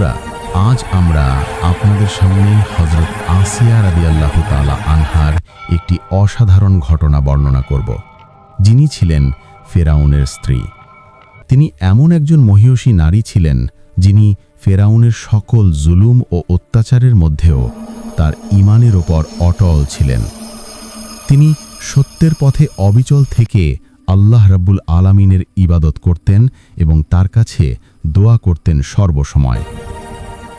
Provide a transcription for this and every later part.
বন্ধুরা, আজ আমরা আপনাদের সামনে হজরত আসিয়া রাদি আল্লাহ তালা আনহার একটি অসাধারণ ঘটনা বর্ণনা করব। যিনি ছিলেন ফেরাউনের স্ত্রী। তিনি এমন একজন মহিয়সী নারী ছিলেন, যিনি ফেরাউনের সকল জুলুম ও অত্যাচারের মধ্যেও তার ইমানের ওপর অটল ছিলেন। তিনি সত্যের পথে অবিচল থেকে আল্লাহ রাব্বুল আলামিনের ইবাদত করতেন এবং তার কাছে দোয়া করতেন সর্বসময়।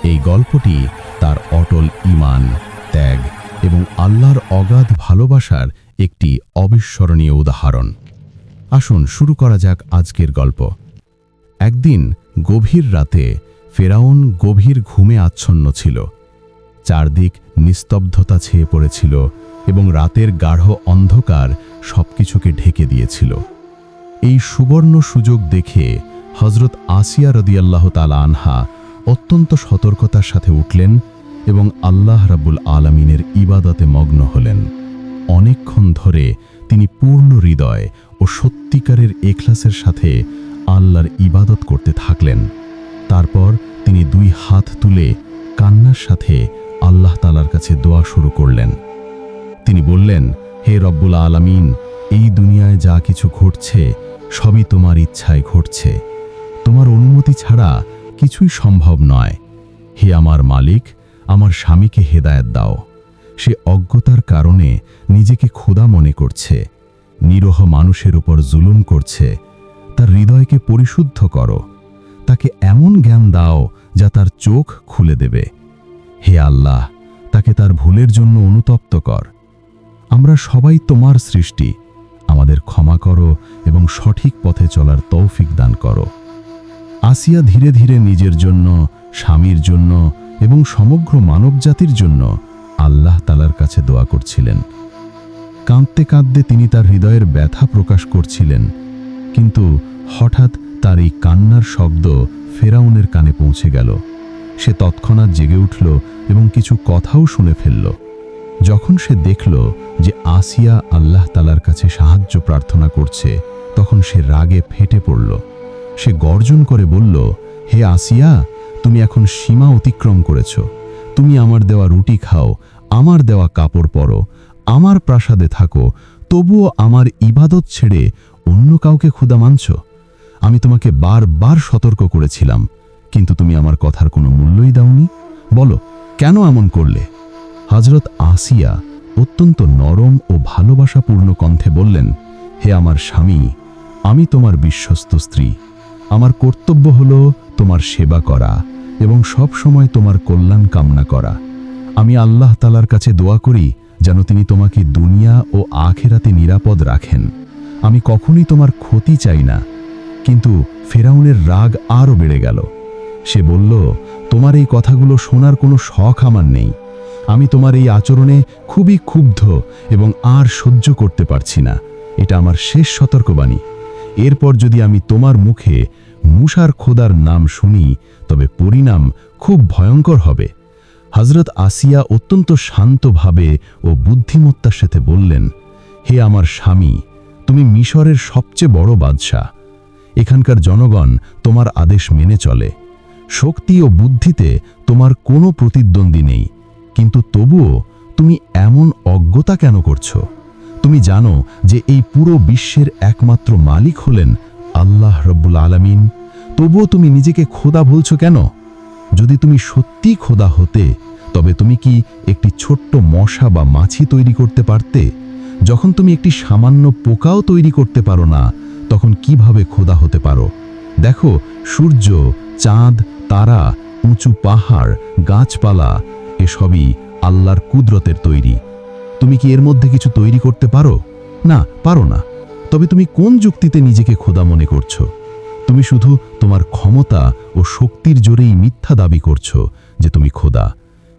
এই গল্পটি তার অটল ইমান, ত্যাগ এবং আল্লাহর অগাধ ভালোবাসার একটি অবিস্মরণীয় উদাহরণ। আসুন শুরু করা যাক আজকের গল্প। একদিন গভীর রাতে ফেরাউন গভীর ঘুমে আচ্ছন্ন ছিল। চারদিক নিস্তব্ধতা ছেয়ে পড়েছিল এবং রাতের গাঢ় অন্ধকার সবকিছুকে ঢেকে দিয়েছিল। এই সুবর্ণ সুযোগ দেখে হজরত আসিয়া রদিয়াল্লাহ তালা আনহা অত্যন্ত সতর্কতার সাথে উঠলেন এবং আল্লাহ রাব্বুল আলমিনের ইবাদতে মগ্ন হলেন। অনেকক্ষণ ধরে তিনি পূর্ণ হৃদয় ও সত্যিকারের এখলাসের সাথে আল্লাহর ইবাদত করতে থাকলেন। তারপর তিনি দুই হাত তুলে কান্নার সাথে আল্লাহ তালার কাছে দোয়া শুরু করলেন। তিনি বললেন, হে রব্বুল আলামিন, এই দুনিয়ায় যা কিছু ঘটছে, সবই তোমার ইচ্ছায় ঘটছে। তোমার অনুমতি ছাড়া কিছুই সম্ভব নয়। হে আমার মালিক, আমার স্বামীকে হেদায়েত দাও। সে অজ্ঞতার কারণে নিজেকে ক্ষুধা মনে করছে, নিরহ মানুষের উপর জুলুম করছে, তার হৃদয়কে পরিশুদ্ধ করো। তাকে এমন জ্ঞান দাও যা তার চোখ খুলে দেবে। হে আল্লাহ, তাকে তার ভুলের জন্য অনুতপ্ত কর। আমরা সবাই তোমার সৃষ্টি। আমাদের ক্ষমা করো এবং সঠিক পথে চলার তৌফিক দান করো। আসিয়া ধীরে ধীরে নিজের জন্য, স্বামীর জন্য এবং সমগ্র মানবজাতির জন্য আল্লাহ তালার কাছে দোয়া করছিলেন। কাঁদতে কাঁদতে তিনি তার হৃদয়ের ব্যথা প্রকাশ করছিলেন, কিন্তু হঠাৎ তার এই কান্নার শব্দ ফেরাউনের কানে পৌঁছে গেল। সে তৎক্ষণাৎ জেগে উঠল এবং কিছু কথাও শুনে ফেলল। যখন সে দেখল যে আসিয়া আল্লাহ তালার কাছে সাহায্য প্রার্থনা করছে, তখন সে রাগে ফেটে পড়ল। সে গর্জন করে বলল, হে আসিয়া, তুমি এখন সীমা অতিক্রম করেছ। তুমি আমার দেওয়া রুটি খাও, আমার দেওয়া কাপড় পরো, আমার প্রাসাদে থাকো, তবুও আমার ইবাদত ছেড়ে অন্য কাউকে ক্ষুদা মানছ? আমি তোমাকে বারবার সতর্ক করেছিলাম, কিন্তু তুমি আমার কথার কোনো মূল্যই দাওনি। বলো, কেন এমন করলে? হজরত আসিয়া অত্যন্ত নরম ও ভালোবাসাপূর্ণ কণ্ঠে বললেন, হে আমার স্বামী, আমি তোমার বিশ্বস্ত স্ত্রী। আমার কর্তব্য হল তোমার সেবা করা এবং সব সময় তোমার কল্যাণ কামনা করা। আমি আল্লাহ তালার কাছে দোয়া করি যেন তিনি তোমাকে দুনিয়া ও আখেরাতে নিরাপদ রাখেন। আমি কখনই তোমার ক্ষতি চাই না। কিন্তু ফেরাউনের রাগ আরও বেড়ে গেল। সে বলল, তোমার এই কথাগুলো শোনার কোনো শখ আমার নেই। আমি তোমার এই আচরণে খুবই ক্ষুব্ধ এবং আর সহ্য করতে পারছি না। এটা আমার শেষ সতর্কবাণী। এরপর যদি আমি তোমার মুখে মুসার খোদার নাম শুনি, তবে পরিণাম খুব ভয়ঙ্কর হবে। হজরত আসিয়া অত্যন্ত শান্তভাবে ও বুদ্ধিমত্তার সাথে বললেন, হে আমার স্বামী, তুমি মিশরের সবচেয়ে বড় বাদশাহ। এখানকার জনগণ তোমার আদেশ মেনে চলে। শক্তি ও বুদ্ধিতে তোমার কোনো প্রতিদ্বন্দ্বী নেই। কিন্তু তবুও তুমি এমন অজ্ঞতা কেন করছ? তুমি জানো যে এই পুরো বিশ্বের একমাত্র মালিক হলেন আল্লাহ রব্বুল আলামিন। তবুও তুমি নিজেকে খোদা বলছো কেন? যদি তুমি সত্যি খোদা হতে, তবে তুমি কি একটি ছোট্ট মশা বা মাছি তৈরি করতে পারতে? যখন তুমি একটি সামান্য পোকাও তৈরি করতে পারো না, তখন কীভাবে খোদা হতে পারো? দেখো, সূর্য, চাঁদ, তারা, উঁচু পাহাড়, গাছপালা, এসবই আল্লাহর কুদরতের তৈরি। তুমি কি এর মধ্যে কিছু তৈরি করতে পারো? না পারো না। তবে তুমি কোন যুক্তিতে নিজেকে খোদা মনে করছ? তুমি শুধু তোমার ক্ষমতা ও শক্তির জোরেই মিথ্যা দাবি করছ যে তুমি খোদা।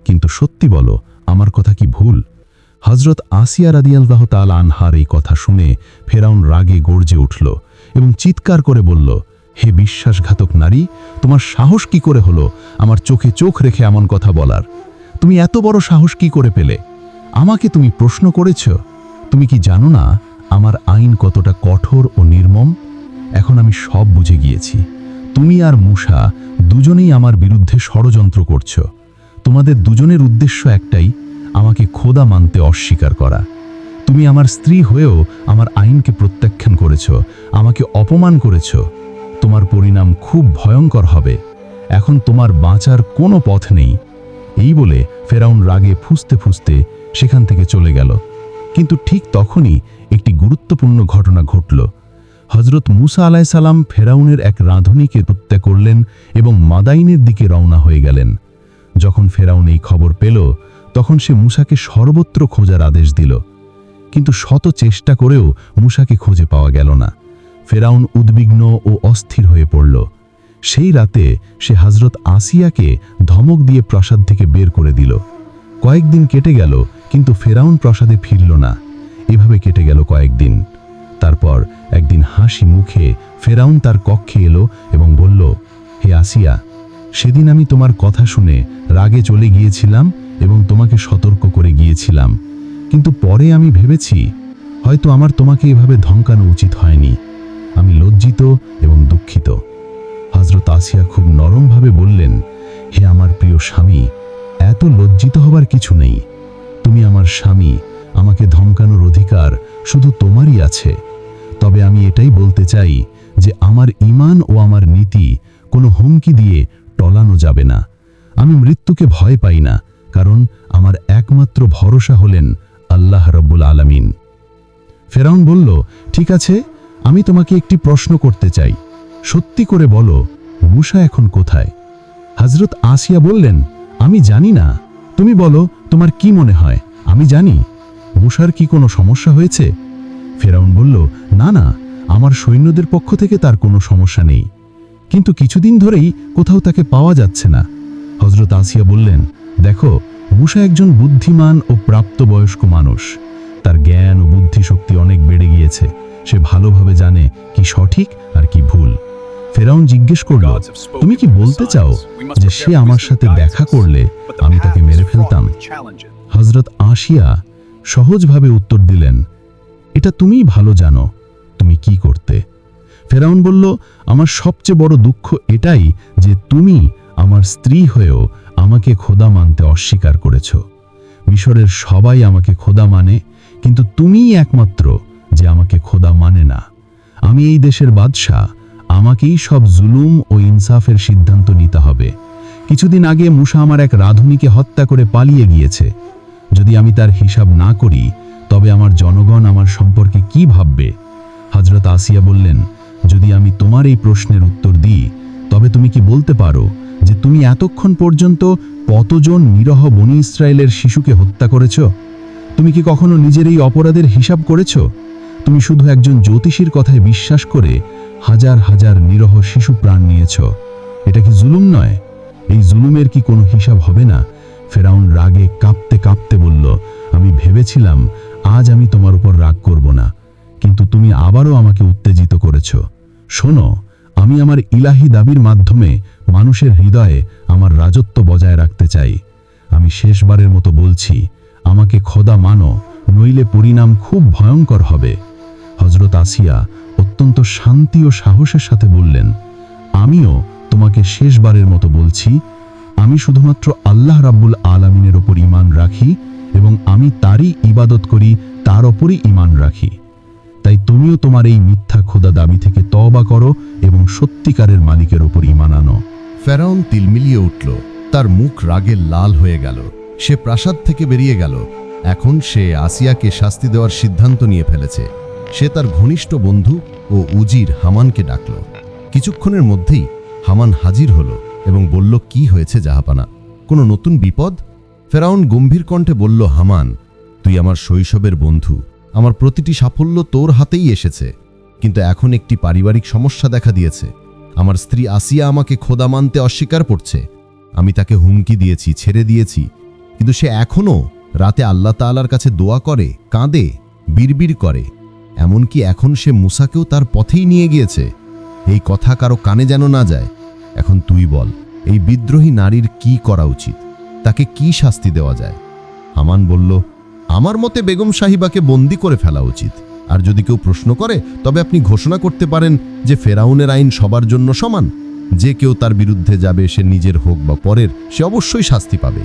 কিন্তু সত্যি বলো, আমার কথা কি ভুল? হজরত আসিয়া রাদিয়াল্লাহ তাল আনহার এই কথা শুনে ফেরাউন রাগে গর্জে উঠল এবং চিৎকার করে বলল, হে বিশ্বাসঘাতক নারী, তোমার সাহস কি করে হলো আমার চোখে চোখ রেখে এমন কথা বলার? তুমি এত বড় সাহস কি করে পেলে? আমাকে তুমি প্রশ্ন করেছ? তুমি কি জানো না আমার আইন কতটা কঠোর ও নির্মম? এখন আমি সব বুঝে গিয়েছি। তুমি আর মূষা দুজনেই আমার বিরুদ্ধে ষড়যন্ত্র করছ। তোমাদের দুজনের উদ্দেশ্য একটাই, আমাকে খোদা মানতে অস্বীকার করা। তুমি আমার স্ত্রী হয়েও আমার আইনকে প্রত্যাখ্যান করেছ, আমাকে অপমান করেছ। তোমার পরিণাম খুব ভয়ঙ্কর হবে। এখন তোমার বাঁচার কোনো পথ নেই। এই বলে ফেরাউন রাগে ফুসতে ফুসতে সেখান থেকে চলে গেল। কিন্তু ঠিক তখনই একটি গুরুত্বপূর্ণ ঘটনা ঘটল। হজরত মুসা আলাইসাল্লাম ফেরাউনের এক রাঁধুনিকে হত্যা করলেন এবং মাদাইনের দিকে রওনা হয়ে গেলেন। যখন ফেরাউন এই খবর পেল, তখন সে মুসাকে সর্বত্র খোঁজার আদেশ দিল। কিন্তু শত চেষ্টা করেও মুসাকে খুঁজে পাওয়া গেল না। ফেরাউন উদ্বিগ্ন ও অস্থির হয়ে পড়ল। সেই রাতে সে হজরত আসিয়াকে ধমক দিয়ে প্রাসাদ থেকে বের করে দিল। কয়েকদিন কেটে গেল, কিন্তু ফেরাউন প্রাসাদে ফিরল না। এভাবে কেটে গেল কয়েকদিন। তারপর একদিন হাসি মুখে ফেরাউন তার কক্ষে এলো এবং বলল, হে আসিয়া, সেদিন আমি তোমার কথা শুনে রাগে চলে গিয়েছিলাম এবং তোমাকে সতর্ক করে গিয়েছিলাম। কিন্তু পরে আমি ভেবেছি, হয়তো আমার তোমাকে এভাবে ধমকানো উচিত হয়নি। আমি লজ্জিত এবং দুঃখিত। হজরত আসিয়া খুব নরমভাবে বললেন, হে আমার প্রিয় স্বামী, এত লজ্জিত হবার কিছু নেই। তুমি আমার স্বামী, আমাকে ধমকানোর অধিকার শুধু তোমারই আছে। তবে আমি এটাই বলতে চাই যে আমার ইমান ও আমার নীতি কোনো হুমকি দিয়ে টলানো যাবে না। আমি মৃত্যুকে ভয় পাই না, কারণ আমার একমাত্র ভরসা হলেন আল্লাহ রব্বুল আলামিন। ফেরাউন বলল, ঠিক আছে, আমি তোমাকে একটি প্রশ্ন করতে চাই। সত্যি করে বলো, মুসা এখন কোথায়? হজরত আসিয়া বললেন, আমি জানি না। তুমি বলো, তোমার কি মনে হয়? আমি জানি। মুসার কি কোনো সমস্যা হয়েছে? ফেরাউন বলল না না আমার সৈন্যদের পক্ষ থেকে তার কোনো সমস্যা নেই। কিন্তু কিছুদিন ধরেই কোথাও তাকে পাওয়া যাচ্ছে না। হজরত আসিয়া বললেন দেখো মুসা একজন বুদ্ধিমান ও প্রাপ্তবয়স্ক মানুষ। তার জ্ঞান ও বুদ্ধিশক্তি অনেক বেড়ে গিয়েছে। সে ভালোভাবে জানে কি সঠিক আর কি ভুল। ফেরাউন জিজ্ঞেস করল তুমি কি বলতে চাও যে সে আমার সাথে দেখা করলে আমি তাকে মেরে ফেলতাম? হজরত আসিয়া সহজভাবে উত্তর দিলেন এটা তুমিই ভালো জানো, তুমি কি করতে। ফেরাউন বলল, আমার সবচেয়ে বড় দুঃখ এটাই যে তুমি আমার স্ত্রী হয়েও আমাকে খোদা মানতে অস্বীকার করেছ। মিশরের সবাই আমাকে খোদা মানে কিন্তু তুমিই একমাত্র যে আমাকে খোদা মানে না। আমি এই দেশের বাদশাহ, আমাকেই সব জুলুম ও ইনসাফের সিদ্ধান্ত নিতে হবে। কিছুদিন আগে মুসা আমার এক রাধুনিকে হত্যা করে পালিয়ে গিয়েছে। যদি আমি তার হিসাব না করি তবে আমার জনগণ আমার সম্পর্কে কি ভাববে? হজরত আসিয়া বললেন, যদি আমি তোমার এই প্রশ্নের উত্তর দিই, তবে তুমি কি বলতে পারো যে তুমি এতক্ষণ পর্যন্ত কতজন নিরহ বনি ইসরায়েলের শিশুকে হত্যা করেছ? তুমি কি কখনো নিজের এই অপরাধের হিসাব করেছ? তুমি শুধু একজন জ্যোতিষীর কথায় বিশ্বাস করে হাজার হাজার নিরহ শিশু প্রাণ নিয়েছ। এটা কি জুলুম নয়? এই জুলুমের কি কোনো হিসাব হবে না? ফেরাউন রাগে কাঁপতে কাঁপতে বলল, আমি ভেবেছিলাম আজ আমি তোমার উপর রাগ করব না, কিন্তু তুমি আবারও আমাকে উত্তেজিত করেছ। শোনো, আমি আমার ইলাহি দাবির মাধ্যমে মানুষের হৃদয়ে আমার রাজত্ব বজায় রাখতে চাই। আমি শেষবারের মতো বলছি, আমাকে খোদা মানো, নইলে পরিণাম খুব ভয়ঙ্কর হবে। হজরত আসিয়া অত্যন্ত শান্তি ও সাহসের সাথে বললেন, আমিও তোমাকে শেষবারের মতো বলছি, আমি শুধুমাত্র আল্লাহ রাব্বুল আলামিনের ওপর ইমান রাখি এবং আমি তারই ইবাদত করি, তার ওপরই ইমান রাখি। তাই তুমিও তোমার এই মিথ্যা খোদা দাবি থেকে তওবা করো এবং সত্যিকারের মালিকের ওপর ইমান আনো। ফেরাউন তিলমিলিয়ে উঠল। তার মুখ রাগে লাল হয়ে গেল। সে প্রাসাদ থেকে বেরিয়ে গেল। এখন সে আসিয়াকে শাস্তি দেওয়ার সিদ্ধান্ত নিয়ে ফেলেছে। সে তার ঘনিষ্ঠ বন্ধু ও উজির হামানকে ডাকল। কিছুক্ষণের মধ্যেই হামান হাজির হলো এবং বলল, কি হয়েছে জাহাপানা? কোনো নতুন বিপদ? ফেরাউন গম্ভীর কণ্ঠে বলল, হামান, তুই আমার শৈশবের বন্ধু। আমার প্রতিটি সাফল্য তোর হাতেই এসেছে। কিন্তু এখন একটি পারিবারিক সমস্যা দেখা দিয়েছে। আমার স্ত্রী আসিয়া আমাকে খোদা মানতে অস্বীকার করছে। আমি তাকে হুমকি দিয়েছি, ছেড়ে দিয়েছি। কিন্তু সে এখনও রাতে আল্লাহ তাআলার কাছে দোয়া করে, কাঁদে, বিড়বিড় করে। এমনকি এখন সে মুসাকেও তার পথেই নিয়ে গিয়েছে। এই কথা কারও কানে যেন না যায়। এখন তুই বল, এই বিদ্রোহী নারীর কি করা উচিত? তাকে কি শাস্তি দেওয়া যায়? হামান বলল, আমার মতে বেগম সাহিবাকে বন্দি করে ফেলা উচিত। আর যদি কেউ প্রশ্ন করে, তবে আপনি ঘোষণা করতে পারেন যে ফেরাউনের আইন সবার জন্য সমান। যে কেউ তার বিরুদ্ধে যাবে, সে নিজের হোক বা পরের, সে অবশ্যই শাস্তি পাবে।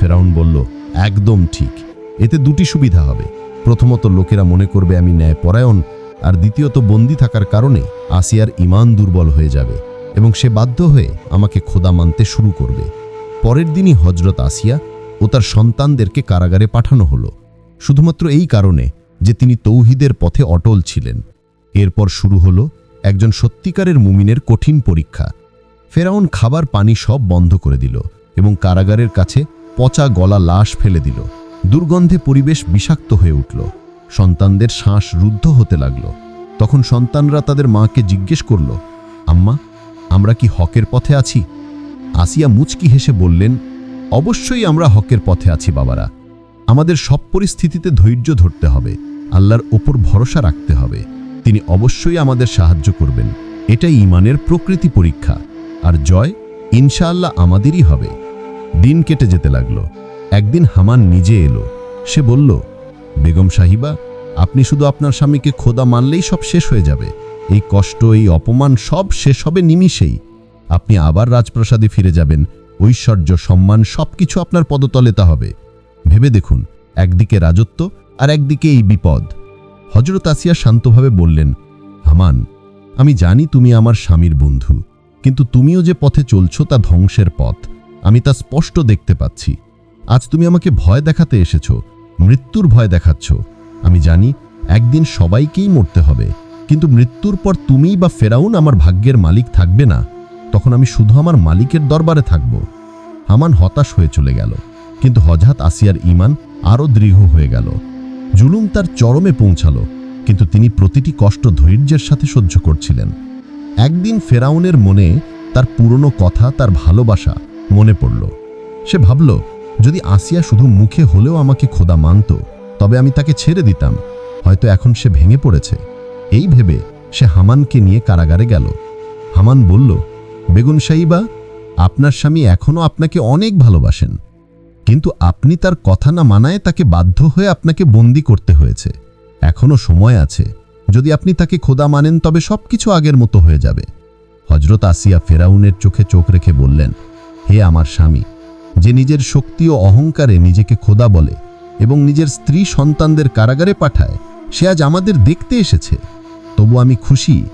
ফেরাউন বলল, একদম ঠিক। এতে দুটি সুবিধা হবে। প্রথমত, লোকেরা মনে করবে আমি ন্যায়পরায়ণ, আর দ্বিতীয়ত, বন্দি থাকার কারণে আসিয়ার ইমান দুর্বল হয়ে যাবে এবং সে বাধ্য হয়ে আমাকে খোদা মানতে শুরু করবে। পরের দিনই হজরত আসিয়া ও তার সন্তানদেরকে কারাগারে পাঠানো হলো, শুধুমাত্র এই কারণে যে তিনি তৌহিদের পথে অটল ছিলেন। এরপর শুরু হলো একজন সত্যিকারের মুমিনের কঠিন পরীক্ষা। ফেরাউন খাবার পানি সব বন্ধ করে দিল এবং কারাগারের কাছে পচা গলা লাশ ফেলে দিল। দুর্গন্ধে পরিবেশ বিষাক্ত হয়ে উঠল। সন্তানদের শ্বাস রুদ্ধ হতে লাগল। তখন সন্তানরা তাদের মাকে জিজ্ঞেস করল, আম্মা, আমরা কি হকের পথে আছি? আসিয়া মুচকি হেসে বললেন, অবশ্যই আমরা হকের পথে আছি বাবারা। আমাদের সব পরিস্থিতিতে ধৈর্য ধরতে হবে, আল্লাহর ওপর ভরসা রাখতে হবে। তিনি অবশ্যই আমাদের সাহায্য করবেন। এটাই ইমানের প্রকৃতি পরীক্ষা। আর জয় ইনশাআল্লাহ আমাদেরই হবে। দিন কেটে যেতে লাগল। একদিন হামান নিজে এলো। সে বলল, বেগম সাহিবা, আপনি শুধু আপনার স্বামীকে খোদা মানলেই সব শেষ হয়ে যাবে। এই কষ্ট, এই অপমান সব শেষ হবে নিমিষেই। আপনি আবার রাজপ্রাসাদে ফিরে যাবেন। ঐশ্বর্য, সম্মান সবকিছু আপনার পদতলেতা হবে। ভেবে দেখুন, একদিকে রাজত্ব আর একদিকে এই বিপদ। হজরত আসিয়া শান্তভাবে বললেন, হামান, আমি জানি তুমি আমার স্বামীর বন্ধু, কিন্তু তুমিও যে পথে চলছ তা ধ্বংসের পথ। আমি তা স্পষ্ট দেখতে পাচ্ছি। আজ তুমি আমাকে ভয় দেখাতে এসেছ, মৃত্যুর ভয় দেখাচ্ছ। আমি জানি একদিন সবাইকেই মরতে হবে, কিন্তু মৃত্যুর পর তুমিই বা ফেরাউন আমার ভাগ্যের মালিক থাকবে না। তখন আমি শুধু আমার মালিকের দরবারে থাকব। হামান হতাশ হয়ে চলে গেল, কিন্তু হজরত আসিয়ার ইমান আরও দৃঢ় হয়ে গেল। জুলুম তার চরমে পৌঁছালো, কিন্তু তিনি প্রতিটি কষ্ট ধৈর্যের সাথে সহ্য করছিলেন। একদিন ফেরাউনের মনে তার পুরনো কথা, তার ভালোবাসা মনে পড়ল। সে ভাবল, যদি আসিয়া শুধু মুখে হলেও আমাকে খোদা মানত, তবে আমি তাকে ছেড়ে দিতাম, হয়তো এখন সে ভেঙে পড়েছে। এই ভেবে সে হামানকে নিয়ে কারাগারে গেল। হামান বলল বেগুন সাইবা, আপনার স্বামী এখনও আপনাকে অনেক ভালোবাসেন। কিন্তু আপনি তার কথা না মানায় তাকে বাধ্য হয়ে আপনাকে বন্দি করতে হয়েছে। এখনও সময় আছে। যদি আপনি তাকে খোদা মানেন, তবে সবকিছু আগের মতো হয়ে যাবে। হজরত আসিয়া ফেরাউনের চোখে চোখ রেখে বললেন, হে আমার স্বামী, যে নিজের শক্তি ও অহংকারে নিজেকে খোদা বলে এবং নিজের স্ত্রী সন্তানদের কারাগারে পাঠায়, সে আজ আমাদের দেখতে এসেছে। তবু আমি খুশি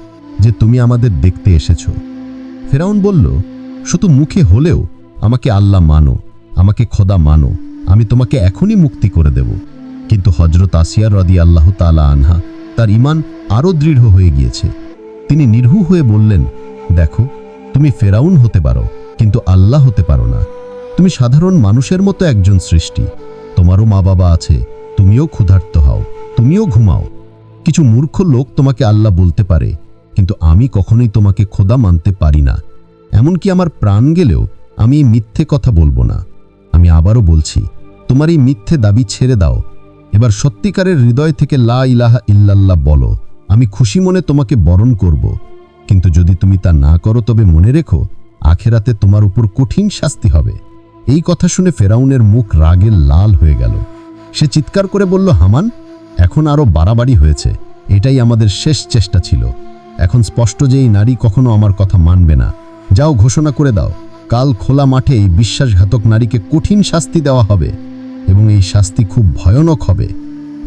যে তুমি আমাদের দেখতে এসেছ। ফেরাউন বলল, শুধু মুখে হলেও আমাকে আল্লাহ মানো, আমাকে খোদা মানো, আমি তোমাকে এখনই মুক্তি করে দেব। কিন্তু হজরত আসিয়ার রদি আল্লাহ তালা আনহা তার ইমান আরও দৃঢ় হয়ে গিয়েছে। তিনি নির্হু হয়ে বললেন, দেখো, তুমি ফেরাউন হতে পারো, কিন্তু আল্লাহ হতে পারো না। তুমি সাধারণ মানুষের মতো একজন সৃষ্টি। তোমারও মা বাবা আছে, তুমিও ক্ষুধার্ত হও, তুমিও ঘুমাও। কিছু মূর্খ লোক তোমাকে আল্লাহ বলতে পারে কিন্তু আমি কখনোই তোমাকে খোদা মানতে পারি না। এমনকি আমার প্রাণ গেলেও আমি এই মিথ্যে কথা বলব না। আমি আবারও বলছি, তোমার এই মিথ্যে দাবি ছেড়ে দাও। এবার সত্যিকারের হৃদয় থেকে লা ইলাহা ইল্লাল্লাহ বলো, আমি খুশি মনে তোমাকে বরণ করব। কিন্তু যদি তুমি তা না করো, তবে মনে রেখো, আখেরাতে তোমার উপর কঠিন শাস্তি হবে। এই কথা শুনে ফেরাউনের মুখ রাগে লাল হয়ে গেল। সে চিৎকার করে বলল, হামান, এখন আরও বাড়াবাড়ি হয়েছে। এটাই আমাদের শেষ চেষ্টা ছিল। এখন স্পষ্ট যে এই নারী কখনো আমার কথা মানবে না। যাও ঘোষণা করে দাও, কাল খোলা মাঠে এই বিশ্বাসঘাতক নারীকে কঠিন শাস্তি দেওয়া হবে এবং এই শাস্তি খুব ভয়ানক হবে।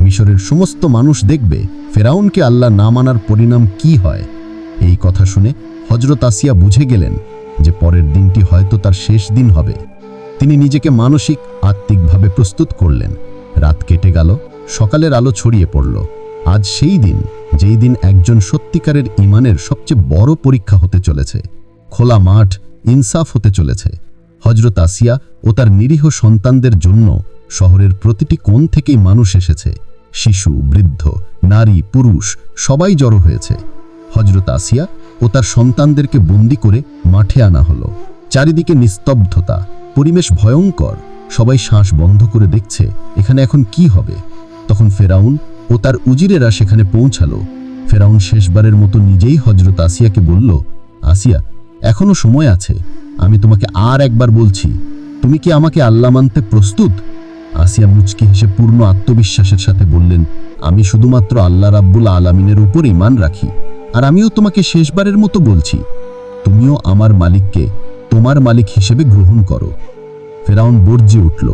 মিশরের সমস্ত মানুষ দেখবে ফেরাউনকে আল্লাহ না মানার পরিণাম কি হয়। এই কথা শুনে হজরত আসিয়া বুঝে গেলেন যে পরের দিনটি হয়তো তার শেষ দিন হবে। তিনি নিজেকে মানসিক, আত্মিকভাবে প্রস্তুত করলেন। রাত কেটে গেল, সকালের আলো ছড়িয়ে পড়ল। আজ সেই দিন যেই দিন একজন সত্যিকারের ইমানের সবচেয়ে বড় পরীক্ষা হতে চলেছে। খোলা মাঠ, ইনসাফ হতে চলেছে। হজরত আসিয়া ও তার নিরীহ সন্তানদের জন্য শহরের প্রতিটি কোণ থেকেই মানুষ এসেছে। শিশু, বৃদ্ধ, নারী, পুরুষ, সবাই জড়ো হয়েছে। হজরত আসিয়া ও তার সন্তানদেরকে বন্দি করে মাঠে আনা হলো। চারিদিকে নিস্তব্ধতা, পরিবেশ ভয়ঙ্কর। সবাই শ্বাস বন্ধ করে দেখছে, এখানে এখন কি হবে? তখন ফেরাউন ও তার উজিরেরা সেখানে পৌঁছালো। ফেরাউন শেষবারের মতো নিজেই হজরত আসিয়াকে বলল, আসিয়া, এখনও সময় আছে। আমি তোমাকে আর একবার বলছি, তুমি কি আমাকে আল্লাহ মানতে প্রস্তুত? আসিয়া মুচকি হেসে পূর্ণ আত্মবিশ্বাসের সাথে বললেন, আমি শুধুমাত্র আল্লাহ রাব্বুল আলামিনের উপর ইমান রাখি, আর আমিও তোমাকে শেষবারের মতো বলছি, তুমিও আমার মালিককে তোমার মালিক হিসেবে গ্রহণ করো। ফেরাউন বর্জি উঠল,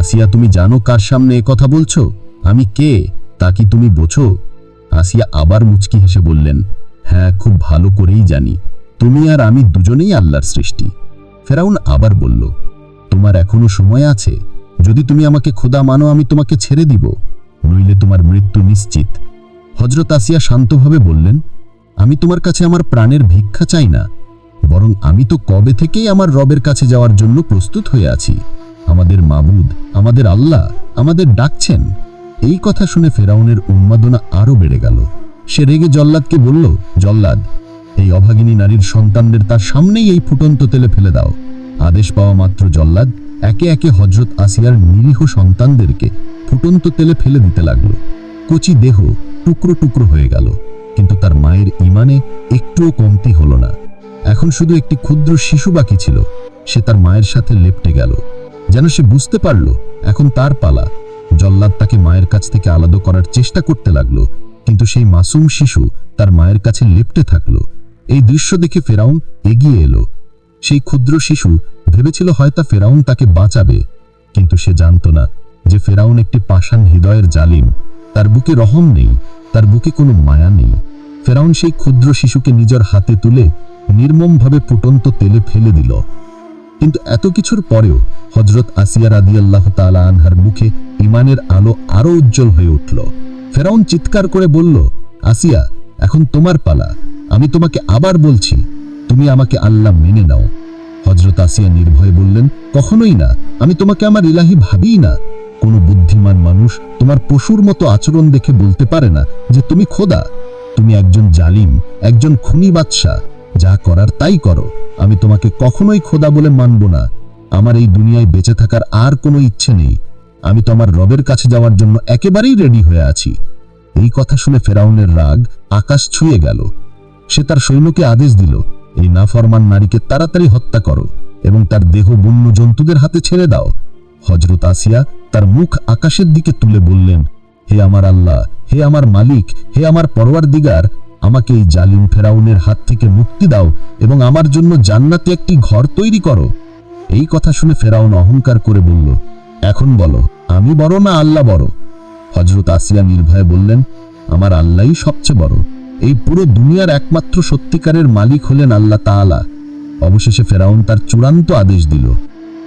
আসিয়া, তুমি জানো কার সামনে কথা বলছো? আমি কে? তা কি তুমি বোঝো? আসিয়া আবার মুচকি হেসে বললেন হ্যাঁ খুব ভালো করেই জানি। তুমি আর আমি দুজনেই আল্লাহর সৃষ্টি। ফেরাউন আবার বলল, তোমার এখনও সময় আছে। যদি তুমি আমাকে খোদা মানো, আমি তোমাকে ছেড়ে দিব। নইলে তোমার মৃত্যু নিশ্চিত। হজরত আসিয়া শান্তভাবে বললেন, আমি তোমার কাছে আমার প্রাণের ভিক্ষা চাই না, বরং আমি তো কবে থেকেই আমার রবের কাছে যাওয়ার জন্য প্রস্তুত হয়ে আছি। আমাদের মাবুদ, আমাদের আল্লাহ আমাদের ডাকছেন। এই কথা শুনে ফেরাউনের উন্মাদনা আরও বেড়ে গেল। সে রেগে জল্লাদকে বলল, জল্লাদ, এই অভাগিনী নারীর সন্তানদের তার সামনেই এই ফুটন্ত তেলে ফেলে দাও। আদেশ পাওয়া মাত্র জল্লাদ, একে একে হজরত আসিয়ার নিরীহ সন্তানদেরকে ফুটন্ত তেলে ফেলে দিতে লাগল। কচি দেহ টুকরো টুকরো হয়ে গেল, কিন্তু তার মায়ের ইমানে একটুও কমতি হলো না। এখন শুধু একটি ক্ষুদ্র শিশু বাকি ছিল, সে তার মায়ের সাথে লেপটে গেল। যেন সে বুঝতে পারল, এখন তার পালা। জল্লাদ তাকে মায়ের কাছ থেকে আলাদা করার চেষ্টা করতে লাগল, কিন্তু সেই মাসুম শিশু তার মায়ের কাছে লেপটে থাকল। এই দৃশ্য দেখে ফেরাউন এগিয়ে এলো। সেই ক্ষুদ্র শিশু ভেবেছিল হয়তো ফেরাউন তাকে বাঁচাবে, কিন্তু সে জানত না যে ফেরাউন একটি পাষাণ হৃদয়ের জালিম। তার বুকে রহম নেই, তার বুকে কোনো মায়া নেই। ফেরাউন সেই ক্ষুদ্র শিশুকে নিজের হাতে তুলে নির্মমভাবে ফুটন্ত তেলে ফেলে দিল। কিন্তু এত কিছুর পরেও হজরত আসিয়া রাদি আল্লাহ তালা আনহার মুখে ইমানের আলো আরও উজ্জ্বল হয়ে উঠল। ফেরাউন চিৎকার করে বলল, আসিয়া, এখন তোমার পালা। আমি তোমাকে আবার বলছি, তুমি আমাকে আল্লাহ মেনে নাও। হজরত আসিয়া নির্ভয়ে বললেন, কখনোই না। আমি তোমাকে আমার ইলাহি ভাবিই না। কোনো বুদ্ধিমান মানুষ তোমার পশুর মতো আচরণ দেখে বলতে পারে না যে তুমি খোদা। তুমি একজন জালিম, একজন খুনি বাদশাহ যা করার তাই করো। আমি তোমাকে কখনোই খোদা বলে মানব না। আমার এই দুনিয়ায় বেঁচে থাকার আর কোনো ইচ্ছে নেই। আমি তো আমার রবের কাছে যাওয়ার জন্য একেবারেই রেডি হয়ে আছি। এই কথা শুনে ফেরাউনের রাগ আকাশ ছুঁয়ে গেল। সে তার সৈন্যকে আদেশ দিল, এই নাফরমান নারীকে তাড়াতাড়ি হত্যা করো এবং তার দেহ বন্য জন্তুদের হাতে ছেড়ে দাও। হজরত আসিয়া তার মুখ আকাশের দিকে তুলে বললেন, হে আমার আল্লাহ, হে আমার মালিক, হে আমার পরওয়ার দিগার আমাকে এই জালিম ফেরাউনের হাত থেকে মুক্তি দাও এবং আমার জন্য জান্নাতে একটি ঘর তৈরি করো। এই কথা শুনে ফেরাউন অহংকার করে বলল, এখন বলো, আমি বড় না আল্লাহ বড়? হজরত আসিয়া নির্ভয়ে বললেন, আমার আল্লাহই সবচেয়ে বড়। এই পুরো দুনিয়ার একমাত্র সত্যিকারের মালিক হলেন আল্লাহ তাআলা। অবশেষে ফেরাউন তার চূড়ান্ত আদেশ দিল,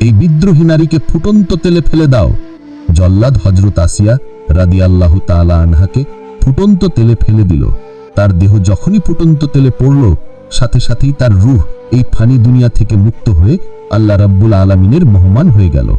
এই বিদ্রোহী নারীকে ফুটন্ত তেলে ফেলে দাও। জল্লাদ হজরত আসিয়া রাদি আল্লাহ তালা আনহাকে ফুটন্ত তেলে ফেলে দিল। তার দেহ যখনই ফুটন্ত তেলে পড়ল, সাথে সাথেই তার রুহ এই ফানি দুনিয়া থেকে মুক্ত হয়ে আল্লাহ রাব্বুল আলমিনের মহমান হয়ে গেল।